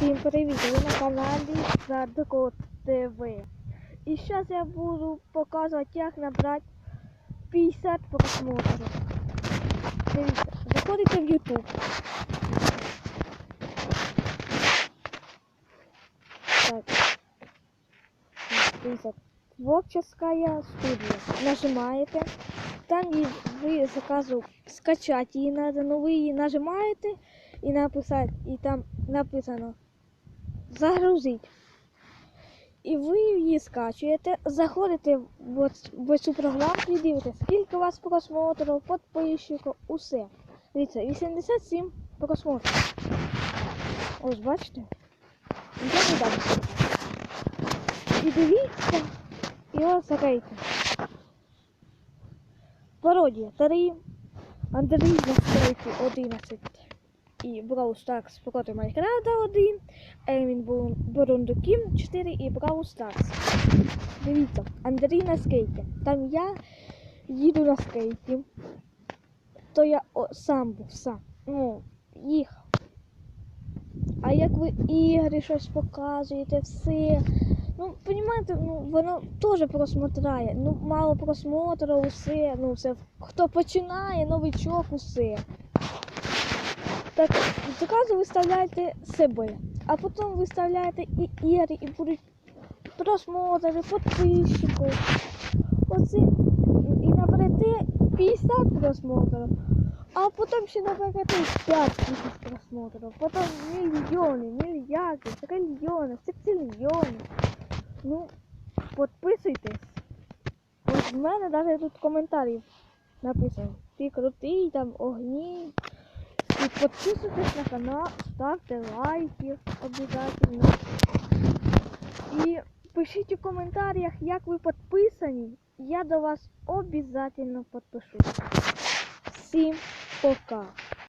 Всім привіт! Ви на каналі Садко ТВ. І зараз я буду показувати, як набрати 50 просмотрів. Дивіться, заходите в YouTube. Так. Дивіться, творческая студия. Нажимаєте. Там і ви заказу скачати її надо, ну ви її нажимаєте і написати, і там написано загрузить. І ви її скачуєте, заходите в, цю програму і дивитесь, скільки у вас просмотрів, підписчиків, усе. Дивіться, 87 просмотрів. Ось бачите? Я. І дивіться, і ось рейтинг. Пародія 3, Андрій Настройки 11 і Brawl Stars проти Майнкрафта 1, Емін Бурун- Бурундукім 4 і Brawl Stars. Дивіться, Андрій на скейті. Там я їду на скейті. То я о, сам був сам. Ну, їхав. А як ви ігри щось показуєте, все. Ну, розумієте, ну, воно теж просмотрає. Ну, мало просмотру, усе, ну, все. Хто починає, новичок, усе. Так, зразу виставляєте себе, а потім виставляєте і ігри, і будуть просмотри, підписчиків. Оце і наберете 50 просмотрів, а потім ще наберете 5 тисяч просмотрів, потім мільйони, мільярди, трильйони, сексильйони. Ну, підписуйтесь. Ось в мене навіть тут коментарів написано. Ти крутий, там огні. І подписывайтесь на канал, ставте лайки обязательно. І пишіть у коментарях, як ви підписані. Я до вас обязательно подпишусь. Всім пока!